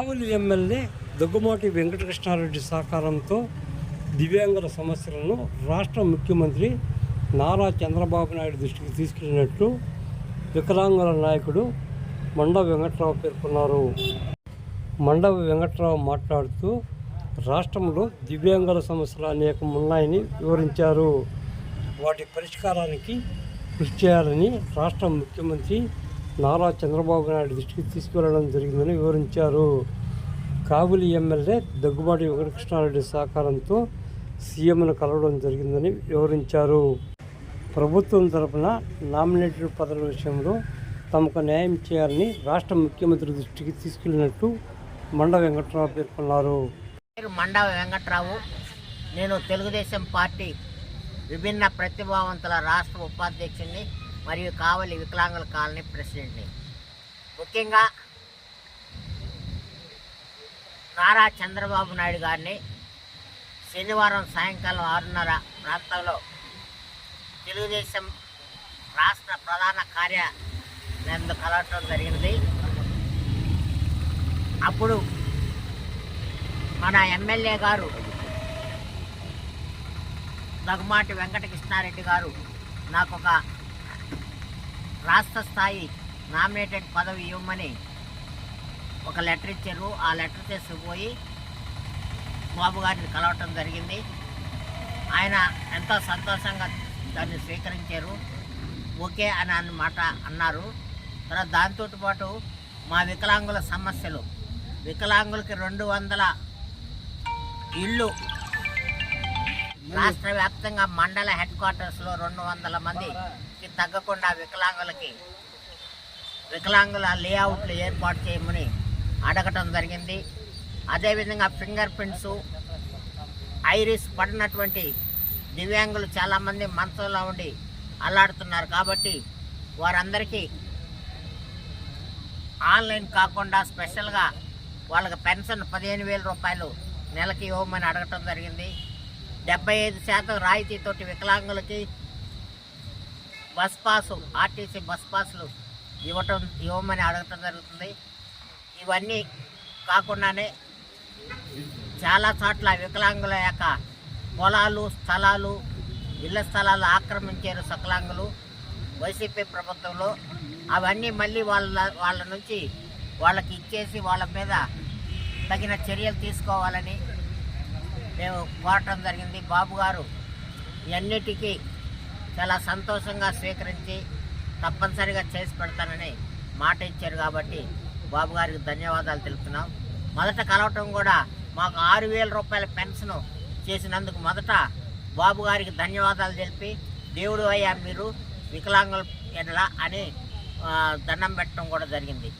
MLA Daggumati Venkatakrishna Reddy సహకారంతో దివ్యాంగుల సమస్యలను రాష్ట్ర ముఖ్యమంత్రి నారా చంద్రబాబు నాయుడు దృష్టికి తీసుకెళ్ళినట్లు వికలాంగుల నాయకుడు మండ వెంకట్రావు పేర్కొన్నారు. మండవ వెంకట్రావు మాట్లాడుతూ రాష్ట్రంలో దివ్యాంగుల సమస్యలు అనేకం ఉన్నాయని వివరించారు. వాటి పరిష్కారానికి కృషి చేయాలని రాష్ట్ర ముఖ్యమంత్రి నారా చంద్రబాబు నాయుడు దృష్టికి తీసుకువెళ్ళడం జరిగిందని వివరించారు. కాబూలి ఎమ్మెల్యే దగ్గుబాటి వెంకటకృష్ణారెడ్డి సహకారంతో సీఎంను కలవడం జరిగిందని వివరించారు. ప్రభుత్వం తరపున నామినేటెడ్ పదవుల విషయంలో తమకు న్యాయం చేయాలని రాష్ట్ర ముఖ్యమంత్రి దృష్టికి తీసుకెళ్ళినట్టు మండ వెంకట్రావు పేర్కొన్నారు. మండ మండవ వెంకట్రావు. నేను తెలుగుదేశం పార్టీ విభిన్న ప్రతిభావంతుల రాష్ట్ర ఉపాధ్యక్షుడిని మరియు కావలి వికలాంగుల కాలనీ ప్రెసిడెంట్ని ముఖ్యంగా నారా చంద్రబాబు నాయుడు గారిని శనివారం సాయంకాలం ఆరున్నర ప్రాంతంలో తెలుగుదేశం రాష్ట్ర ప్రధాన కార్యాలయంలో కలవటం జరిగింది. అప్పుడు మన ఎమ్మెల్యే గారు దగ్గుమాటి వెంకటకృష్ణారెడ్డి గారు నాకు ఒక రాష్ట్ర స్థాయి నామినేటెడ్ పదవి ఇవ్వమని ఒక లెటర్ ఇచ్చారు. ఆ లెటర్ తీసుకుపోయి బాబు గారిని కలవటం జరిగింది. ఆయన ఎంతో సంతోషంగా దాన్ని స్వీకరించారు. ఓకే అని అన్నమాట అన్నారు. తర్వాత దాంతో పాటు మా వికలాంగుల సమస్యలు. వికలాంగులకి రెండు వందల ఇళ్ళు రాష్ట్ర వ్యాప్తంగా మండల హెడ్ క్వార్టర్స్లో రెండు వందల మందికి తగ్గకుండా వికలాంగులకి వికలాంగుల లేఅవుట్లు ఏర్పాటు చేయమని అడగటం జరిగింది. అదేవిధంగా ఫింగర్ ప్రింట్స్ ఐరిస్ పడినటువంటి దివ్యాంగులు చాలామంది మంచంలో ఉండి అల్లాడుతున్నారు. కాబట్టి వారందరికీ ఆన్లైన్ కాకుండా స్పెషల్గా వాళ్ళకి పెన్షన్ పదిహేను వేల రూపాయలు నెలకి ఇవ్వమని అడగటం జరిగింది. డెబ్బై ఐదు శాతం రాయితీతోటి వికలాంగులకి బస్ పాసు ఆర్టీసీ బస్ పాసులు ఇవ్వటం ఇవ్వమని అడగటం జరుగుతుంది. ఇవన్నీ కాకుండానే చాలా చోట్ల వికలాంగుల యొక్క పొలాలు స్థలాలు ఇళ్ళ స్థలాలు ఆక్రమించారు సకలాంగులు వైసీపీ ప్రభుత్వంలో అవన్నీ మళ్ళీ వాళ్ళ వాళ్ళ నుంచి వాళ్ళకి ఇచ్చేసి వాళ్ళ మీద తగిన చర్యలు తీసుకోవాలని మేము కోరటం జరిగింది. బాబు గారు ఇవన్నిటికీ చాలా సంతోషంగా స్వీకరించి తప్పనిసరిగా చేసి పెడతానని మాట ఇచ్చారు కాబట్టి బాబు గారికి ధన్యవాదాలు తెలుపుతున్నాం. మొదట కలవటం కూడా మాకు ఆరు వేల రూపాయల పెన్షన్ చేసినందుకు మొదట బాబు గారికి ధన్యవాదాలు తెలిపి దేవుడు అయ్యా మీరు వికలాంగుల ఎడల అని దండం పెట్టడం కూడా జరిగింది.